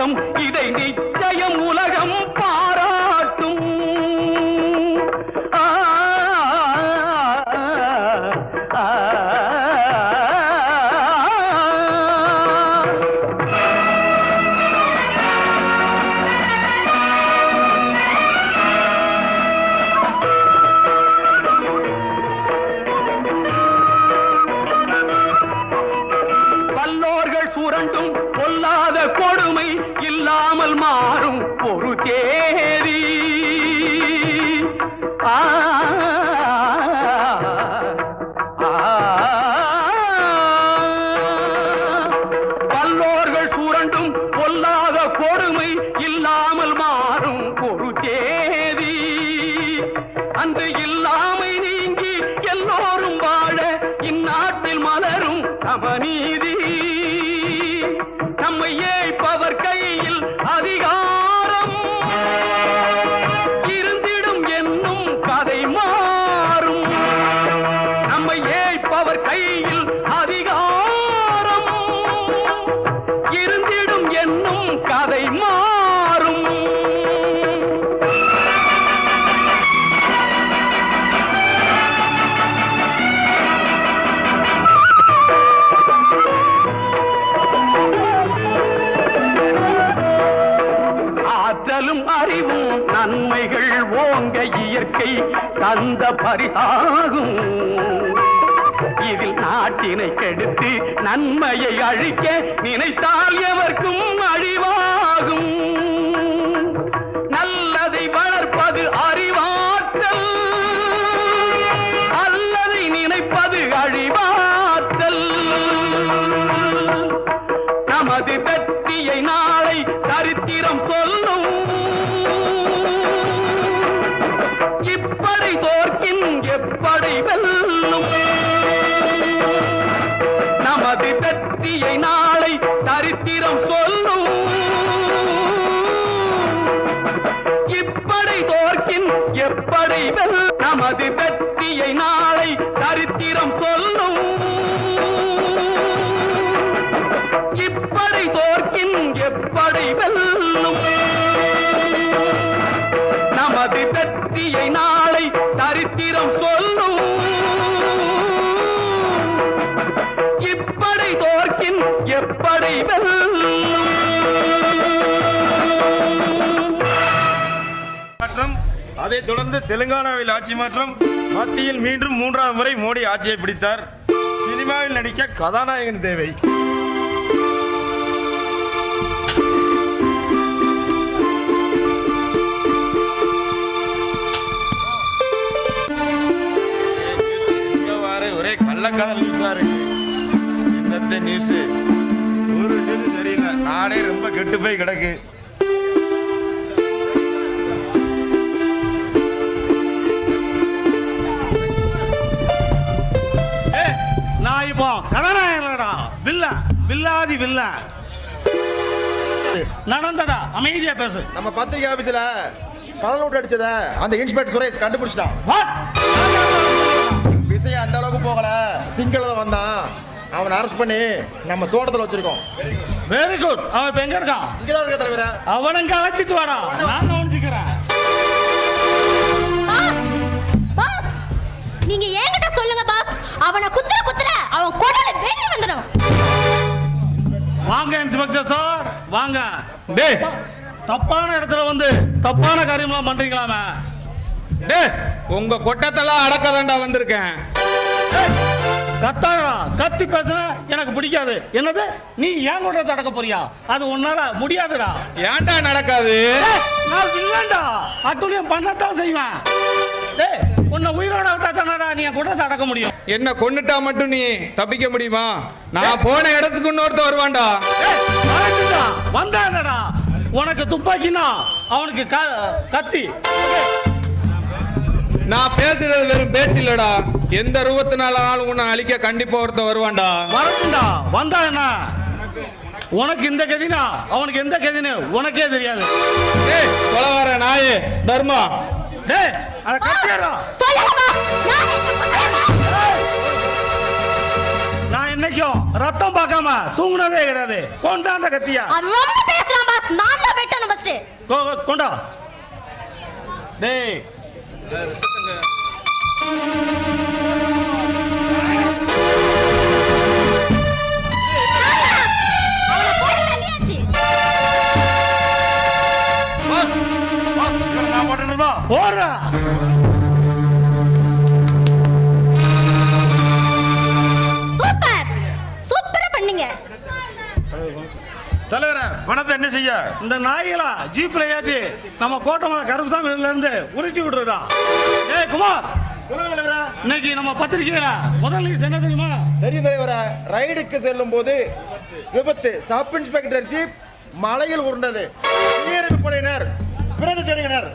போராட்டம் இதை நிச்சயம் மலரும் பரிசாகும். இதில் நாட்டினை கெடுத்து நன்மையை அழிக்க நினைத்தால் எவர்க்கும் அழிவா? மாற்றம் அதைத் தொடர்ந்து தெலுங்கானாவில் ஆட்சி மாற்றம் மத்தியில் மீண்டும் மூன்றாவது முறை மோடி ஆட்சியை பிடித்தார். சினிமாவில் நடிக்க கதாநாயகன் தேவை. ஒரே கள்ளக்காதல் நியூஸா இருக்கு. என்னத்த நியூஸ் ஒரு நியூஸ் தெரியல நானே ரொம்ப கெட்டு போய் கிடக்கு. இப்போ கதாநாயகனடா. வில்ல வில்லாதி வில்ல. நடந்தடா அமைதியா பேசு. நம்ம பத்திரிகை ஆபீஸ்ல நோட்டு அடிச்சத அந்த இன்ஸ்பெக்டர் சுரேஷ் கண்டுபிடிச்சிட்டான். விஷயம் அந்த அளவுக்கு போகல. சிங்கள வந்தான். அவனை அரெஸ்ட் பண்ணி நம்ம தோட்டத்தில் வச்சிருக்கோம். வெரி குட் அவன் இப்ப எங்க இருக்கான்? இங்கதான் இருக்க தலைவர. அவனுங்க அழைச்சிட்டு வாடா. நான் கவனிச்சுக்கிறேன் நீங்க என்கிட்ட சொல்லுங்க பாஸ் அவனை குத்துற குத்துற அவன் குடல வெளிய வந்துடும் வாங்க இன்ஸ்பெக்டர் சார் வாங்க. டேய். தப்பான இடத்துல வந்து தப்பான காரியம்லாம் பண்றீங்களாமே. டே உங்க கொட்டத்தெல்லாம் அடக்க வேண்டாம் வந்திருக்கேன். கத்தாடா கத்தி பேசுன எனக்கு பிடிக்காது. என்னது? நீ ஏன் கூட தடக்க போறியா? அது உன்னால முடியாதுடா. ஏன்டா நடக்காது? நான் இல்லண்டா அட்டுழியம் பண்ணத்தான் செய்வேன். டேய் உன்னை உயிரோட விட்டா தானடா நீ கூட அடக்க முடியும்? என்ன கொன்னுட்டா மட்டும் நீ தப்பிக்க முடியுமா? நான் போன இடத்துக்கு இன்னொருத்த வருவான்டா. வந்தானடா உனக்கு துப்பாக்கினா அவனுக்கு கத்தி. நான் பேசுறது வெறும் பேச்சு இல்லடா. எந்த ரூபத்தினாலும் உன்னை அழிக்க கண்டிப்பா ஒருத்தன் வருவான்டா. வரட்டும்டா வந்தா என்ன? உனக்கு இந்த கதினா? அவனுக்கு எந்த கதின்னு உனக்கே தெரியாது. ஏய் கொலவார நாயே தர்மா. டேய் அத கட்டிடுறோம் நான் என்னைக்கும் ரத்தம் பார்க்காம தூங்குனதே கிடையாது. கொண்டாந்த கத்தியா? ரொம்ப பேசலாம் பாஸ் நான் தான் வெட்டணும் ஃபர்ஸ்ட் கொண்டா. டேய். போட்டுட்டுமா போடுறா சூப்பர். சூப்பரா பண்ணீங்க. தலைவரே பணத்தை என்ன செய்ய? இந்த நாய்களா ஜீப்ல ஏத்தி நம்ம கோட்டமலை கருப்புசாமில இருந்து உருட்டி விட்டுருடா ஏய் குமார். இன்னைக்கு நம்ம பத்திரிக்கையில முதல் நியூஸ் என்ன தெரியுமா? தெரியும் தலைவரா. ரைடுக்கு செல்லும் போது விபத்து. சப் இன்ஸ்பெக்டர் ஜீப் மலையில் உருண்டது. தீயணைப்பு படையினர் பிறகு தெரிவினர்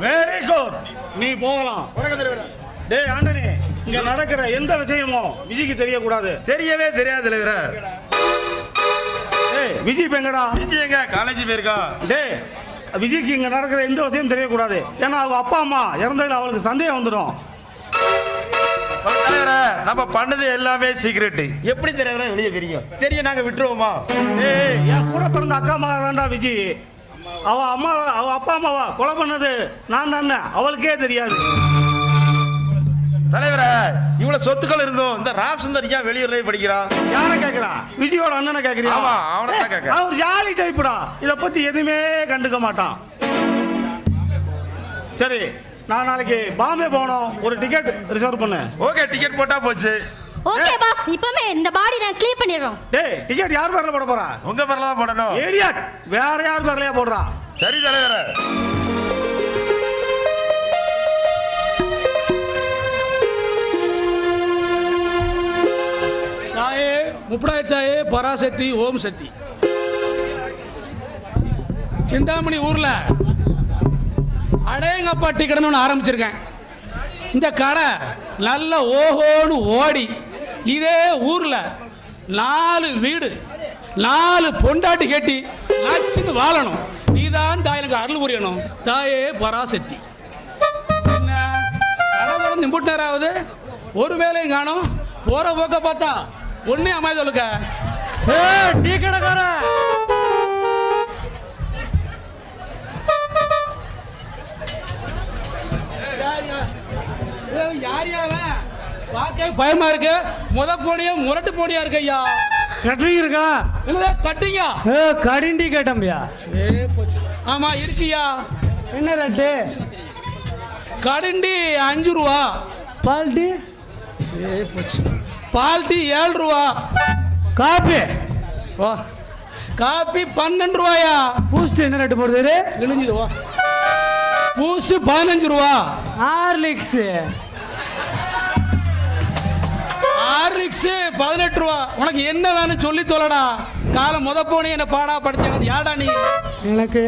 வெரி குட் நீ போகலாம். வணக்கம் தலைவரா டேய் ஆண்டனி இங்க நடக்கிற எந்த விஷயமும் விஜய்க்கு தெரியக்கூடாது. தெரியவே தெரியாது தலைவரே. டேய் விஜய் இப்ப எங்கடா? விஜய் எங்க? காலேஜ் போயிருக்கா? டேய் விஜய்க்கு இங்க நடக்கிற எந்த விஷயம் தெரியக்கூடாது. ஏன்னா அவ அப்பா அம்மா இறந்ததுல அவளுக்கு சந்தேகம் வந்துடும். தலைவரே நம்ம பண்ணது எல்லாமே சீக்ரெட் எப்படி தலைவரே வெளியே தெரியும். தெரியும் நாங்க விட்டுருவோமா? ஏய் என் கூட பிறந்த அக்கா அம்மா தான்டா விஜய். அவ அம்மா அவ அப்பா அம்மாவா? கொலை பண்ணது நான் தானே. அவளுக்கே தெரியாது. தலைவரே இவ்வளவு சொத்துக்கள் இருந்தோம் இந்த ராப் சுந்தர் ஏன் வெளியூர்ல படிக்கிறான் யார கேக்குறா? விஜயோட அண்ணனை கேக்குறியா? ஆமா, அவனை தான் கேக்குறேன். அவர் ஜாலி டைப்புடா இத பத்தி எதுவுமே கண்டுக்க மாட்டான். சரி நான் நாளைக்கு பாம்பே போகணும். ஒரு டிக்கெட் ரிசர்வ் பண்ணு. ஓகே டிக்கெட் போட்டா போச்சு. ஓகே பாஸ் இப்பமே இந்த பாடி நான் க்ளீன் பண்ணிடுறோம். டேய் டிக்கெட் யார் பேர்ல போட போறா? உங்க பேர்ல தான் போடணும். ஏடியாட் வேற யார் பேர்லயா போடுறா? சரி தலைவரே. தாயே முப்படாய் தாயே பராசக்தி ஓம் சக்தி. சிந்தாமணி ஊர்ல அடேங்கப்பா டீ கடைன்னு ஒன்று ஆரம்பிச்சிருக்கேன். இந்த கடை நல்ல ஓஹோன்னு ஓடி இதே ஊரில் நாலு வீடு நாலு பொண்டாட்டி கட்டி நச்சுன்னு வாழணும். நீதான் தாய் எனக்கு அருள் புரியணும். தாயே பராசக்தி. என்ன? கடை நேராவது ஒரு வேலையும் காணும். போற போக்க பார்த்தா ஒன்னே அமைய சொல்லுக்க டீ கடைக்கார! யார் யாவன் பார்க்க பயமா இருக்கு. முத போனியா முரட்டு போனியா இருக்கு ஐயா. கட்டுறீங்க இருக்கா? என்னதா கட்டிங்க ஏ கடிண்டி கேட்டம்பியா? ஏ போச்சு. ஆமா இருக்கியா என்ன ரேட்டு? கடுண்டி அஞ்சு ரூபா. பால்ட்டி? ஏ போச்சு. ஏழு ரூபா. காப்பி? வா. காப்பி பன்னெண்டு ரூபாயா? பூஸ்ட் என்ன ரேட்டு போடுது இழிஞ்சுது வா பூஸ்ட் பதினஞ்சு ரூபா. ஹார்லிக்ஸ். ஹார்லிக்ஸ் பதினெட்டு ரூபா. உனக்கு என்ன வேணும் சொல்லி தொலைடா. காலம் முத போனே என்ன பாடா படிச்சவன் யாடா நீ? எனக்கு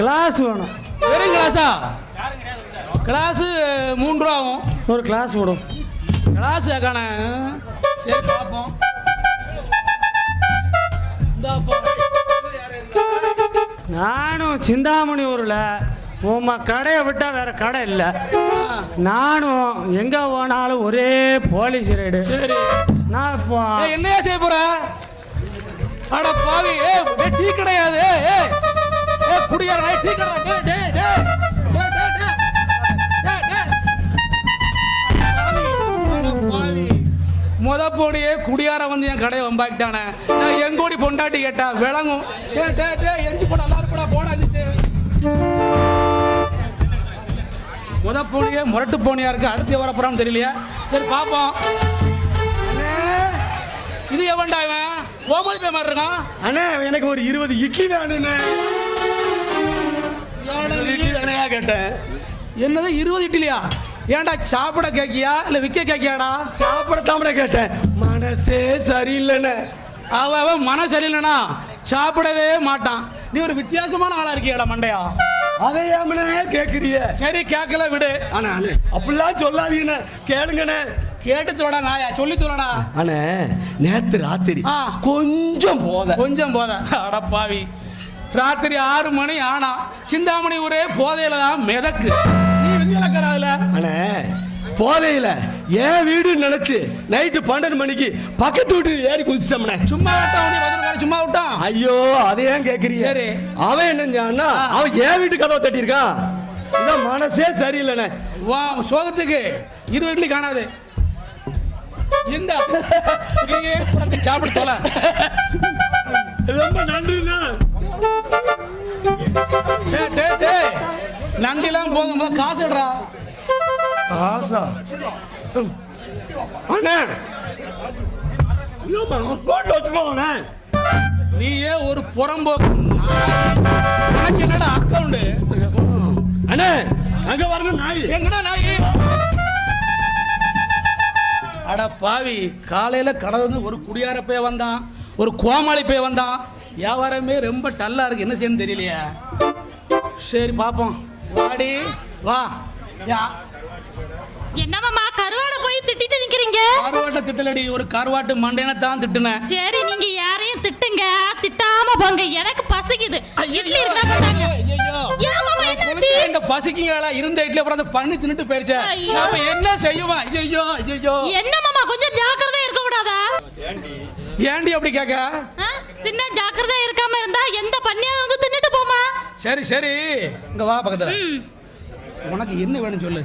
கிளாஸ் வேணும். வெறும் கிளாஸா கிளாஸு மூணு ரூபா ஆகும். ஒரு கிளாஸ் போடும் கிளாஸ் காண சரி பார்ப்போம். நானும் சிந்தாமணி ஊரில் உமா கடையை விட்டா வேற கடை இல்லை. நானும் எங்க போனாலும் ஒரே போலீஸ் ரைடு சரி. நான் இப்போ என்னையா செய்ய போற? அட பாவி ஏ டீ கிடையாது ஏ ஏ குடியார டீ கிடையாது டே டே முத போடியே குடியார வந்து என் கடையை வம்பாக்கிட்டானே. நான் எங்கோடி பொண்டாட்டி கேட்டா விளங்கும். டே டே எஞ்சி போடலாம் முத போனியே முரட்டு போனியா இருக்கு? அடுத்து வர போறான்னு தெரியலையா. சரி பார்ப்போம். இது எவன்டா இவன்? கோமல் பே மாதிரி இருக்கான். அண்ணே எனக்கு ஒரு இருபது இட்லி வேணுண்ணே இட்லி கேட்டேன். என்னது இருபது இட்லியா? ஏன்டா சாப்பிட கேக்கியா இல்ல விக்க கேக்கியாடா சாப்பிடத்தாமட கேட்டேன். மனசே சரியில்லைண்ணே. அவ அவன் மன சரியில்லைனா சாப்பிடவே மாட்டான். நீ ஒரு வித்தியாசமான ஆளா இருக்கியாடா மண்டையா? அதை ஏமனே கேக்குறிய. சரி கேட்கல விடு. ஆனா அண்ணே அப்படிலாம் சொல்லாதீங்கண்ணே. கேளுங்கண்ணே. கேட்டு சொல்லடா நாயா. சொல்லி சொல்லடா அண்ணே நேத்து ராத்திரி. கொஞ்சம் போத. கொஞ்சம் போத. அடப்பாவி ராத்திரி ஆறு மணி ஆனா சிந்தாமணி ஒரே போதையில தான் மிதக்கு. நீ விதிவிலக்கடாதுல அண்ணே போதையில என் வீடு நினைச்சு நைட்டு பன்னெண்டு மணிக்கு பக்கத்து வீட்டு ஏறி குதிச்சிட்டோம்ண்ணே சும்மா விட்டான் சும்மா விட்டான்? ஐயோ அதை ஏன் கேக்குறீங்க? சரி. அவன் என்ன. அவன் என் வீட்டு கதவை தட்டியிருக்கான் இதான் மனசே சரியில்லைண்ணே. வா சோகத்துக்கு இரு இட்லி காணாது. இந்த சாப்பிட்டு தொலை. ரொம்ப நன்றிண்ணா. டே டே டே. நண்டிலாம் போதும். முதல்ல காசு? அண்ணே. போட்டு வச்சுக்கோங்கண்ணே நீயே ஒரு புறம்போக்கு உனக்கு என்னடா அக்கவுண்ட் அண்ணே அங்க வரணும் நாய். எங்கடா நாயி? அட பாவி காலையில கடை வந்து ஒரு குடியார போய் வந்தான் ஒரு கோமாளி போய் வந்தான். வியாபாரமே ரொம்ப டல்லா இருக்கு. என்ன செய்யணும் தெரியலையே. சரி பாப்போம் வாடி வா. யா. என்னமாமா கருவாடை போய் திட்டிட்டு நிக்கிறீங்க? கருவாட்டை திட்டலடி ஒரு கருவாட்டு மண்டையனை தான் திட்டுனேன். சரி நீங்க யாரையும் திட்டுங்க. திட்டாம போங்க. எனக்கு பசிக்குது. இட்லி இருந்தா கொண்டாங்க? இந்த பசிக்குங்களா இருந்த இட்லி அப்புறம் அந்த பண்ணி தின்னுட்டு போயிருச்சே. நாம என்ன செய்வோம்? ஐயோ ஐயோ என்ன மாமா கொஞ்சம் ஜாக்கிரதையா இருக்க கூடாதா? ஏண்டி அப்படி கேட்க? ஆ? பின்ன ஜாக்கிரதையா இருக்காம இருந்தா எந்த பண்ணியாவது வந்து தின்னுட்டு போமா சரி சரி. இங்க வா பக்கத்துல. உனக்கு என்ன வேணும் சொல்லு.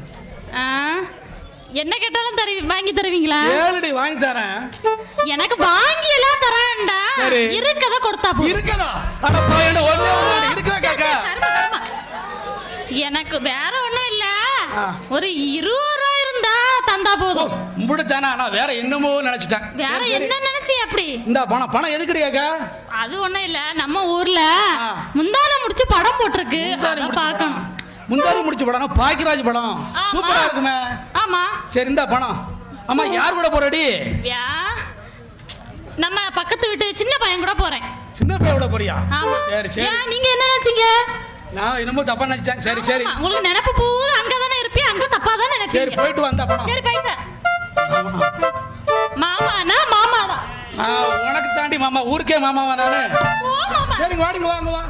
என்ன கேட்டாலும் தருவி வாங்கி தருவீங்களா? ஏழுடி வாங்கி தரேன். எனக்கு வாங்கி எல்லாம் தர வேண்டாம் சரி. இருக்கத கொடுத்தா போதும். இருக்கதா அட போய் ஒண்ணே ஒண்ணு இருக்கா சரி, கேக்க. எனக்கு வேற ஒண்ணும் இல்ல. ஒரு இருபது ரூபாய் இருந்தா தந்தா போதும். முடித்தானே ஆனா வேற என்னமோ நினைச்சிட்டேன். வேற. என்ன நினைச்சி அப்படி? இந்தா பணம் பணம் எதுக்குடி கேக்க அது ஒண்ணும் இல்ல. நம்ம ஊர்ல ஆ. முந்தான முடிச்சு படம் போட்டிருக்கு. முடிச்ச பார்க்கணும். முந்தாரி முடிச்ச படம். பாக்கியராஜ் படம். ஆமா. சூப்பரா இருக்குமே. ஆமா. சரி இந்தா பணம். அம்மா யார் கூட போறடி? நம்ம பக்கத்து வீட்டு சின்ன பையன் கூட போறேன். சின்ன பையன் கூட போறியா? ஆமா. சரி சரி. நீங்க என்ன நினைச்சீங்க? நான் என்னமோ தப்பா நினைச்சேன் சரி சரி. ஆமா, உங்களுக்கு நினைப்பு போகுது அங்கதானே இருப்பீங்க அங்க தப்பா தானே சரி நினைப்பீங்க. போயிட்டு வந்தா பணம். சரி பைசா மாமானா மாமா தான் உனக்கு தாண்டி மாமா ஊருக்கே மாமாவா நானு? ஓ மாமா. சரிங்க வாடிங்க வாங்க வா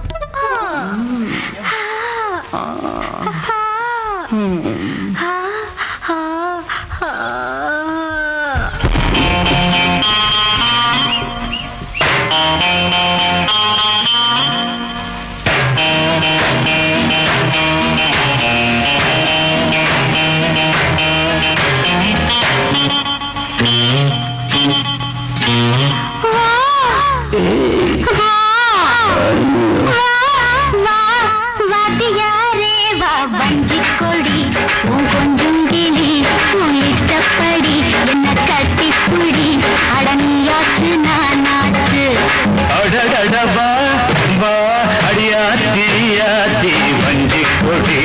அடியாத்தி வஞ்சி கொடி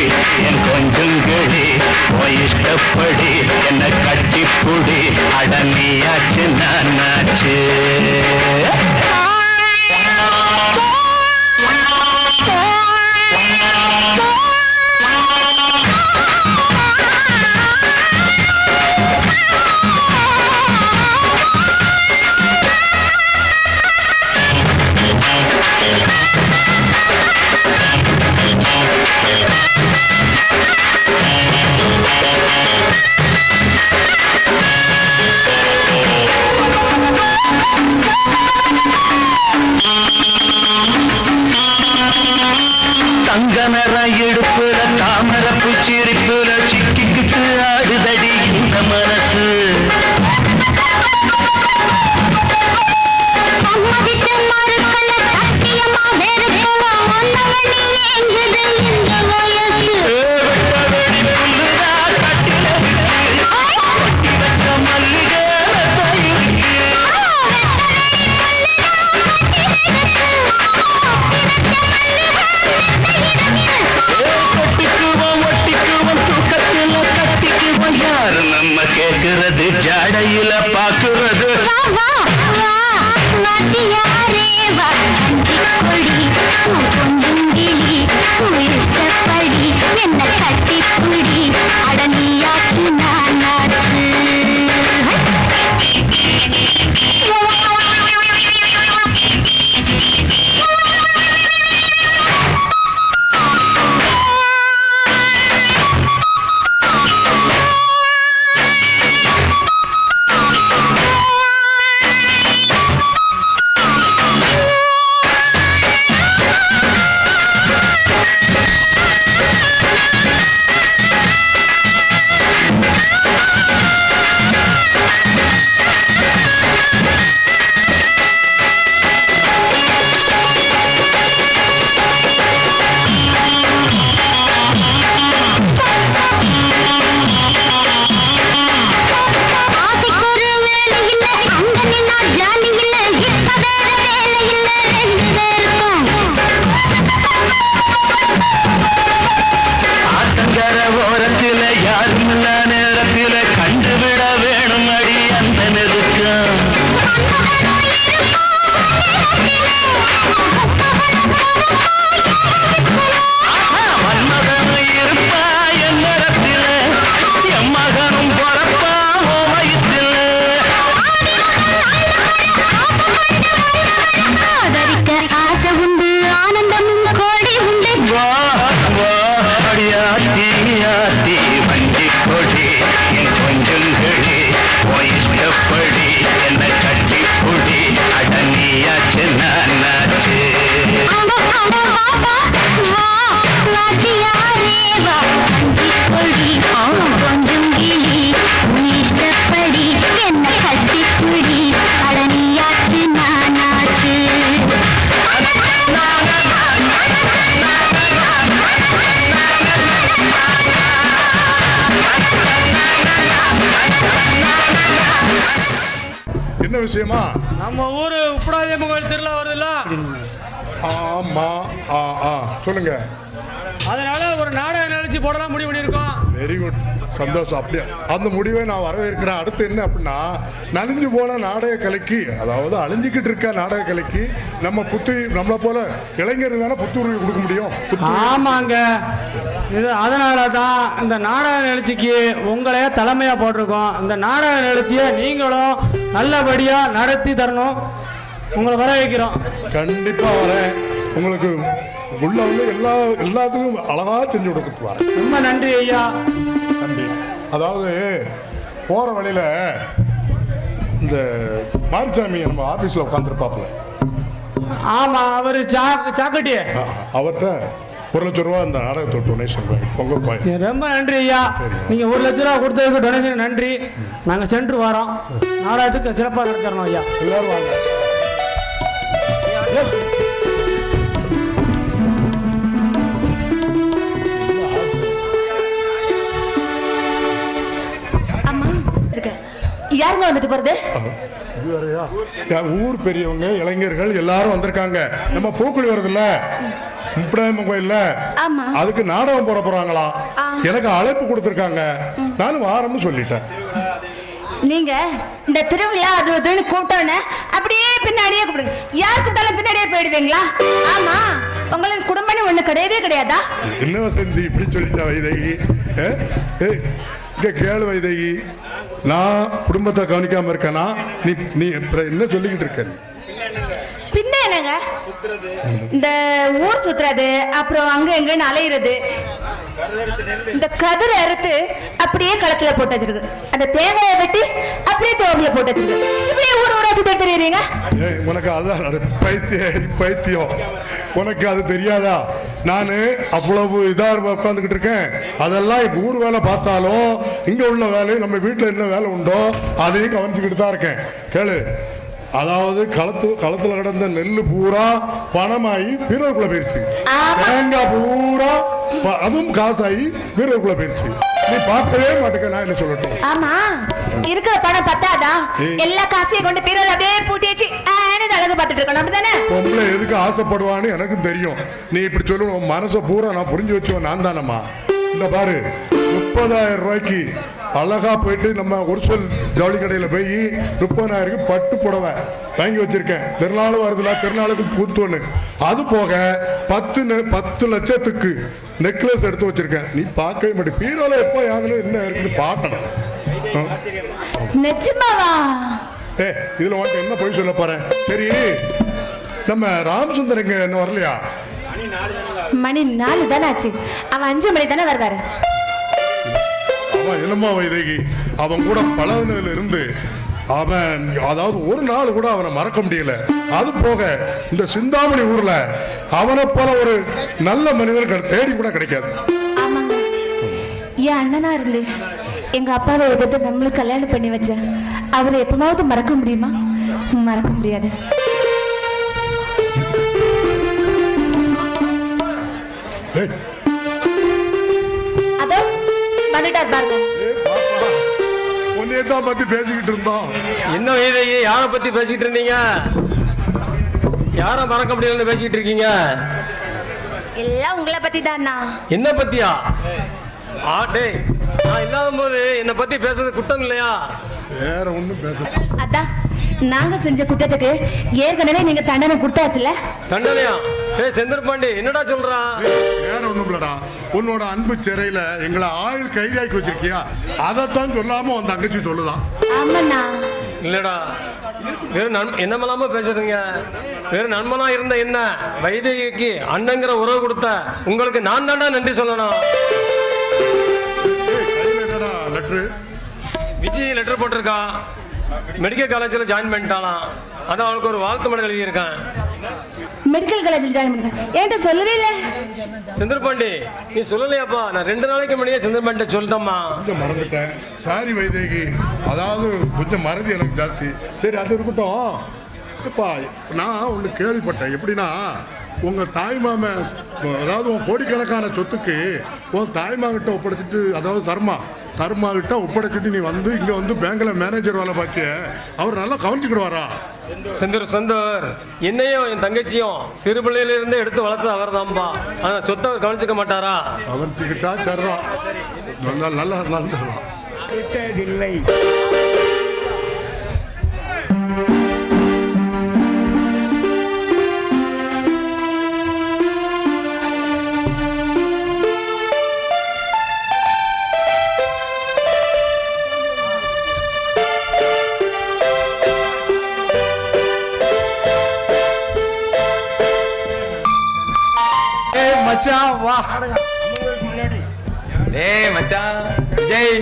என் கொஞ்சங்களி உன் இஷ்டப்படி என்ன கட்டிப்புடி அடங்கியாச்சு நானாச்சு. தங்க ஆமா ஆ ஆ. சொல்லுங்க. அதனால ஒரு நாடக நிகழ்ச்சி போடலாம் முடிவு பண்ணியிருக்கோம். வெரி குட் சந்தோஷம். அப்படியே அந்த முடிவை நான் வரவேற்கிறேன். அடுத்து என்ன அப்படின்னா நலிஞ்சு போன நாடக கலைக்கு அதாவது அழிஞ்சிக்கிட்டு இருக்க நாடக கலைக்கு நம்ம புத்து நம்மளை போல இளைஞர் தானே புத்துரிமை கொடுக்க முடியும்? ஆமாங்க. இது அதனால தான் இந்த நாடக நிகழ்ச்சிக்கு உங்களையே தலைமையாக போட்டிருக்கோம். இந்த நாடக நிகழ்ச்சியை நீங்களும் நல்லபடியாக நடத்தி தரணும். உங்களை வர வைக்கிறோம். கண்டிப்பா வரேன். உங்களுக்கு உள்ள உள்ள எல்லா எல்லாத்துக்கும் அழகா செஞ்சு கொடுத்துட்டு வரேன் ரொம்ப நன்றி ஐயா. நன்றி. அதாவது போற வழியில இந்த மாரிசாமி நம்ம ஆபீஸ்ல உட்காந்துருப்பாப்புல ஆமாம் அவர் சாக்கட்டி அவர்கிட்ட ஒரு லட்சம் ரூபா அந்த நாடகத்தை டொனேஷன் பொங்க கோயில். ரொம்ப நன்றி ஐயா. நீங்கள் ஒரு லட்ச ரூபா கொடுத்ததுக்கு டொனேஷன் நன்றி. நாங்கள் சென்று வரோம். நாடகத்துக்கு சிறப்பாக நடத்திடணும் ஐயா. எல்லாரும் வாங்க. யாருங்க வந்துட்டு போறது? ஊர் பெரியவங்க இளைஞர்கள் எல்லாரும் வந்திருக்காங்க. நம்ம பூக்குழி வருதுல்ல? முப்படாயிரம் கோயில்ல. அதுக்கு நாடகம் போட போறாங்களாம் ஆ. எனக்கு அழைப்பு கொடுத்துருக்காங்க. நானும் வாரம்னு சொல்லிட்டேன். நீங்க இந்த திருவிழா அது இதுன்னு கூப்பிட்டோன்னே அப்படியே பின்னாடியே கூப்பிடுங்க. யார் கூப்பிட்டாலும் பின்னாடியே போயிடுவீங்களா? ஆமா. உங்களுக்கு குடும்பம்னு ஒண்ணு கிடையவே கிடையாதா? என்ன வசந்தி இப்படி சொல்லிட்டா வைதகி? இங்க கேளு வைதகி. நான் குடும்பத்தை கவனிக்காம இருக்கேனா? நீ நீ என்ன சொல்லிக்கிட்டு இருக்க? பின்ன என்னங்க? இந்த ஊர் சுத்துறது அப்புறம் அங்க எங்கன்னு அலையிறது. இந்த கதிரை அறுத்து அப்படியே களத்துல போட்டு வச்சிருக்கு. அந்த தேங்காயை வெட்டி அப்படியே தோவிய போட்டு இப்படியே ஊர் ஊரா சுத்த தெரியுறீங்க? உனக்கு அதான் பைத்தியம் பைத்தியம். உனக்கு அது தெரியாதா? நான் அவ்வளவு இதாக உட்காந்துக்கிட்டு இருக்கேன். அதெல்லாம் இப்போ ஊர் வேலை பார்த்தாலும் இங்கே உள்ள வேலையும் நம்ம வீட்டில் என்ன வேலை உண்டோ அதையும் கவனிச்சுக்கிட்டு தான் இருக்கேன். கேளு. அதாவது களத்து களத்துல கிடந்த நெல் பூரா பணமாயி பீரோக்குள்ள போயிருச்சு. தேங்காய் பூரா அதுவும் காசாயி பீரோக்குள்ள போயிருச்சு. நீ பார்க்கவே மாட்டேங்க நான் என்ன சொல்லட்டும். ஆமா. இருக்கிற பணம் பத்தாதா. எல்லா காசையும் கொண்டு பீரோல அப்படியே பூட்டி வச்சு ஆனது அழகு பார்த்துட்டு இருக்கணும்? அப்படிதானே பொம்பளை எதுக்கு ஆசைப்படுவான்னு எனக்கு தெரியும். நீ இப்படி சொல்லணும் மனசை பூரா நான் புரிஞ்சு வச்சவன் நான் தானம்மா. இந்த பாரு முப்பதாயிரம் ரூபாய்க்கு அழகா போயிட்டு நம்ம ஒரு சொல் ஜவுளி கடையில் போய் முப்பதாயிரம் பட்டு புடவை வாங்கி வச்சிருக்கேன். திருநாள் வருதுல திருநாளுக்கு பூத்தொன்னு. அது போக பத்து பத்து லட்சத்துக்கு நெக்லஸ் எடுத்து வச்சிருக்கேன். நீ பார்க்கவே மாட்டே. பீரோல எப்போ யாதுல என்ன இருக்குன்னு பார்க்கணும். ஏ இதுல உனக்கு என்ன போய் சொல்ல போறேன் சரி நம்ம ராமசுந்தர் இங்க இன்னும் வரலையா? மணி நாலு தானே ஆச்சு. அவன் அஞ்சு மணி தானே வருவாரு. அவன் என்னம்மா வைதகி. அவன் கூட பழகுனதுல இருந்து அவன் அதாவது ஒரு நாள் கூட அவனை மறக்க முடியல. அது போக இந்த சிந்தாமணி ஊர்ல அவனை போல ஒரு நல்ல மனிதன் தேடி கூட கிடைக்காது. என் அண்ணனா இருந்து எங்க அப்பாவை எதிர்த்து நம்மளுக்கு கல்யாணம் பண்ணி வச்சேன். அவரை எப்பமாவது மறக்க முடியுமா? மறக்க முடியாது. அதோ வந்துட்டார் பாருங்க. உன்னையே தான் பத்தி பேசிக்கிட்டு இருந்தோம். என்ன வைதகி யாரை பத்தி பேசிக்கிட்டு இருந்தீங்க? யாரை மறக்க முடியலன்னு பேசிக்கிட்டு இருக்கீங்க. எல்லாம் உங்களை பத்தி தானா என்ன பத்தியா? ஆ டேய் நான் இல்லாத போது என்னை பத்தி பேசுறது குற்றம் இல்லையா? வேற ஒண்ணும் பேச அதான். நாங்க செஞ்ச குற்றத்துக்கு ஏற்கனவே நீங்க தண்டனை கொடுத்தாச்சுல? தண்டனையா? டேய் செந்தர் பாண்டி என்னடா சொல்றான் வேற ஒண்ணும் இல்லடா. உன்னோட அன்பு சிறையில எங்களை ஆயுள் கைதியாக்கி வச்சிருக்கியா? அதைத்தான் சொல்லாம உன் தங்கச்சி சொல்லுதான் ஆமாண்ணா. இல்லடா. வெறும் நன் என்னமெல்லாம பேசுறீங்க வெறும் நண்பனா இருந்த என்ன? வைதேகிக்கு அண்ணங்கிற உறவு கொடுத்த. உங்களுக்கு நான் தாண்டா நன்றி சொல்லணும். லெட்ரு விஜய் லெட்டர் போட்டிருக்கா. மெடிக்கல் காலேஜில் ஜாயின் பண்ணிட்டாலாம். அதான் அவளுக்கு ஒரு வாழ்த்து மடல் எழுதியிருக்கேன். மெடிக்கல் காலேஜில் ஜாயின் பண்ணுங்க என்கிட்ட சொல்லவே இல்லை? செந்திரபாண்டி நீ சொல்லலையாப்பா. நான் ரெண்டு நாளைக்கு முன்னாடியே செந்திரபாண்டி சொல்லிட்டேம்மா. கொஞ்சம் மறந்துட்டேன். சாரி வைதேகி. அதாவது கொஞ்சம் மறதி எனக்கு ஜாஸ்தி. சரி அது இருக்கட்டும். இப்பா நான் ஒன்று கேள்விப்பட்டேன். எப்படின்னா உங்கள் தாய்மாமன் அதாவது உன் கோடிக்கணக்கான சொத்துக்கு உன் தாய்மாங்கிட்ட ஒப்படைச்சிட்டு அதாவது தர்மா கர்மா கிட்ட ஒப்படைச்சிட்டு நீ வந்து இங்க வந்து பேங்க்ல மேனேஜர் வேலை பார்த்திய அவர் நல்லா கவனிச்சுக்கிடுவாரா? செந்தூர் செந்தூர் என்னையும் என் தங்கச்சியும் சிறு பிள்ளையில இருந்து எடுத்து வளர்த்தது அவர் தான்ப்பா ஆனா சொத்தை அவர் கவனிச்சுக்க மாட்டாரா? கவனிச்சுக்கிட்டா சரிதான். நல்லா நல்லா நல்லா ஏய் மச்சான் வா. டேய் மச்சான். விஜய்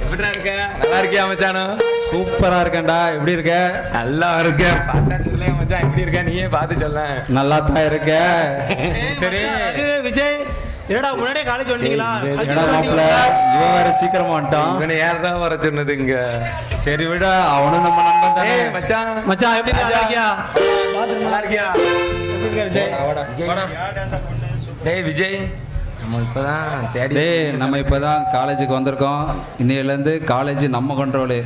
எப்படிடா இருக்க? நல்லா இருக்கியா மச்சானோ? சூப்பரா இருக்கேன்டா. எப்படி இருக்க? நல்லா இருக்க பார்த்தா தெரியல மச்சான் எப்படி இருக்க? நீயே பார்த்து சொல்ல. நல்லா தான் இருக்க. சரி. விஜய். என்னடா முன்னாடியே காலேஜ் வந்தீங்களா என்னடா மாப்பிள்ள இவன் வேற சீக்கிரமா வந்துட்டான். இவனை யார் தான் வர சொன்னது இங்க? சரி விட. அவனும் நம்ம நண்பன் தானே. மச்சான். மச்சான் எப்படி நல்லா இருக்கியா? நல்லா இருக்கியா? டேய் விஜய் நம்ம இப்பதான் தேடி டேய் நம்ம இப்பதான் காலேஜுக்கு வந்திருக்கோம். இன்னையிலேருந்து காலேஜ் நம்ம கண்ட்ரோலு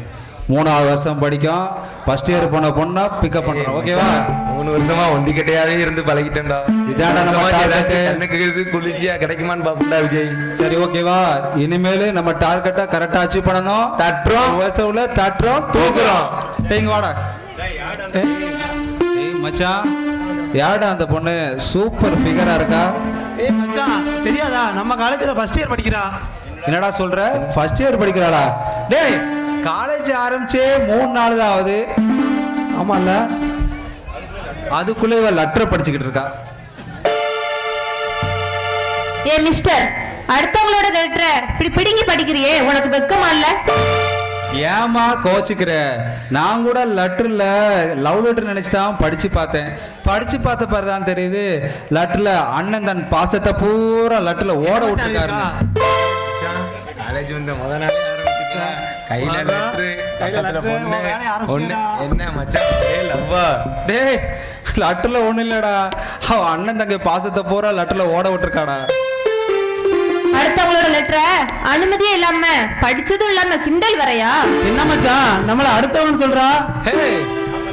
மூணாவது வருஷம் படிக்கும். ஃபர்ஸ்ட் இயர் போன பொண்ணா பிக்கப் பண்றோம். ஓகேவா மூணு வருஷமா ஒண்டி கட்டையாவே இருந்து பழகிட்டேன்டா. இதான்டா நம்ம இது குளிர்ச்சியா கிடைக்குமான்னு பாப்பா விஜய். சரி ஓகேவா இனிமேல் நம்ம டார்கெட்டை கரெக்டாக அச்சீவ் பண்ணணும். தட்டுறோம். வருஷவுல தட்டுறோம் தூக்குறோம் டேய் வாடா. டேய் மச்சான். யாடா அந்த பொண்ணு? சூப்பர் ஃபிகரா இருக்கா? ஏய் மச்சான் தெரியாதா? நம்ம காலேஜ்ல ஃபர்ஸ்ட் இயர் படிக்கிறா. என்னடா சொல்ற? ஃபர்ஸ்ட் இயர் படிக்கிறாளா? டேய் காலேஜ் ஆரம்பிச்சே மூணு நாள் தான் ஆகுது. ஆமால அதுக்குள்ளே இவ லெட்டர் படிச்சுக்கிட்டு இருக்கா. ஏ மிஸ்டர் அடுத்தவங்களோட லெட்டரை இப்படி பிடுங்கி படிக்கிறியே? உனக்கு வெக்கமா இல்ல? ஏமா கோச்சிக்கிற? நான் கூட லெட்டர்ல லவ் லெட்டர் நினைச்சு தான் படிச்சு பார்த்தேன். படிச்சு பார்த்த பிறகு தான் தெரியுது லெட்டர்ல அண்ணன் தன் பாசத்தை பூரா லெட்டர்ல ஓட விட்டுருக்காரு காலேஜ் வந்த முத நாளே ஆரம்பிச்சுட்டா. கையில லெட்டரு என்ன மச்சான்? ஏய் லவ்வா? டேய் லெட்டர்ல ஒண்ணும் இல்லடா. அவ அண்ணன் தங்கை பாசத்தை பூரா லெட்டர்ல ஓட விட்டுருக்காடா. அடுத்தவங்களோட லெட்டரை அனுமதியே இல்லாம படிச்சதும் இல்லாம கிண்டல் வரையா? என்ன மச்சான்? நம்மள அடுத்தவன் சொல்றா?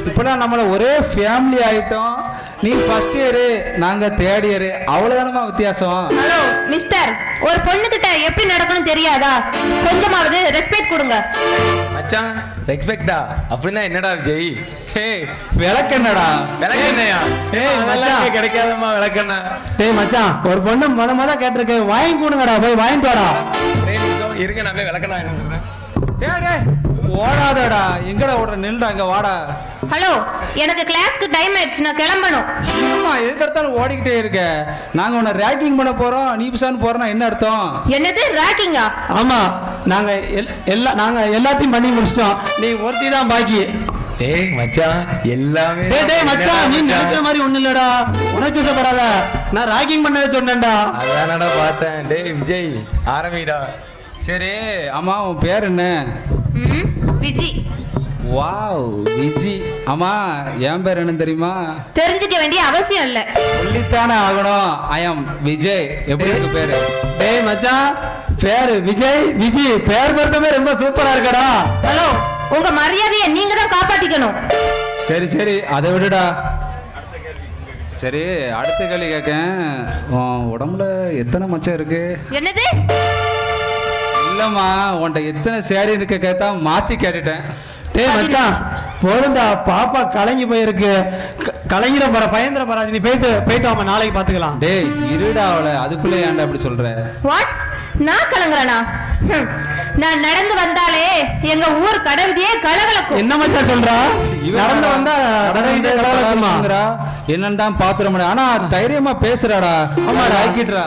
ஹே இப்பெல்லாம் நம்மள ஒரே ஃபேமிலி ஆயிட்டோம். நீ ஃபர்ஸ்ட் இயரு நாங்க தேர்ட் இயரு அவ்வளவுதானமா வித்தியாசம்? ஹலோ மிஸ்டர் ஒரு பொண்ணுகிட்ட எப்படி நடக்கணும் தெரியாதா? கொஞ்சமாவது ரெஸ்பெக்ட் கொடுங்க. மச்சான் ரெஸ்பெக்டா அப்படின்னா என்னடா விஜய்? சே விளக்கென்னடா விளக்கெண்ணையா? ஏய், அதெல்லாம் மச்சான். இங்க கிடைக்காதம்மா விளக்கெண்ணா? டேய் மச்சான் ஒரு பொண்ணு முத முத கேட்டிருக்கு. வாங்கி கொடுங்கடா போய் வாங்கிட்டு வாடா. இருங்க நான் போய் விளக்கண்ணா என்ன சொல்றேன் டேய் டேய். ஓடாதடா. எங்கடா ஓடுற? நில்லுடா இங்க வாடா. ஹலோ எனக்கு கிளாஸ்க்கு டைம் ஆயிடுச்சு. நான் கிளம்பணும். ஆமா எதுக்கு எடுத்தாலும் ஓடிக்கிட்டே இருக்க? நாங்க உன்னை ரேக்கிங் பண்ண போறோம். நீ பிசான்னு போறோம்னா என்ன அர்த்தம்? என்னது ராக்கிங்கா ஆமா நாங்க எல்- எல்லா நாங்க எல்லாத்தையும் பண்ணி முடிச்சிட்டோம். நீ ஒருத்தி தான் பாக்கி. டேய் மச்சான் எல்லாமே டேய் டேய் மச்சான் நீ நினைக்கிற மாதிரி ஒண்ணு இல்லடா. உணர்ச்சி வசப்படாத நான் ராக்கிங் பண்ணதை சொன்னேன்டா. அதானடா பார்த்தேன். டேய் விஜய் ஆரம்பிடா. சரி அம்மா உன் பேர் என்ன? விஜி. வாவ் விஜி. அம்மா என் பேர் என்ன தெரியுமா? தெரிஞ்சுக்க வேண்டிய அவசியம் இல்ல. சொல்லித்தானே ஆகணும். I am Vijay. எப்படி இருக்கு பேரு? டேய் மச்சான். பேரு விஜய் விஜி. பேர் பொருத்தமே ரொம்ப சூப்பரா இருக்கடா. ஹலோ உங்க மரியாதையை நீங்க தான் காப்பாத்திக்கணும். சரி சரி. அதை விடுடா. சரி அடுத்த கேள்வி கேட்கேன். உன் உடம்புல எத்தனை மச்சம் இருக்கு? என்னது? இல்லம்மா உன்கிட்ட எத்தனை சேரி இருக்க கேட்டா மாத்தி கேட்டுட்டேன். டேய் மச்சான் போதும்டா பாப்பா கலங்கி போயிருக்கு. க- கலங்கிட போற பயந்திர போறாது நீ போயிட்டு போயிட்டு வாமா நாளைக்கு பாத்துக்கலாம். டேய் இருடா அவளை அதுக்குள்ளே ஏன்டா அப்படி சொல்ற? வாட் நான் கலங்குறேனா? நான் நடந்து வந்தாலே எங்க ஊர் கடவுதியே கலகலக்கும். என்ன மச்சான் சொல்றா? நடந்து வந்தா நடந்து கடவுளுக்குமா என்னன்னு தான் பாத்துற முடியும். ஆனா தைரியமா பேசுறாடா. ஆமா ஆக்கிடுறா.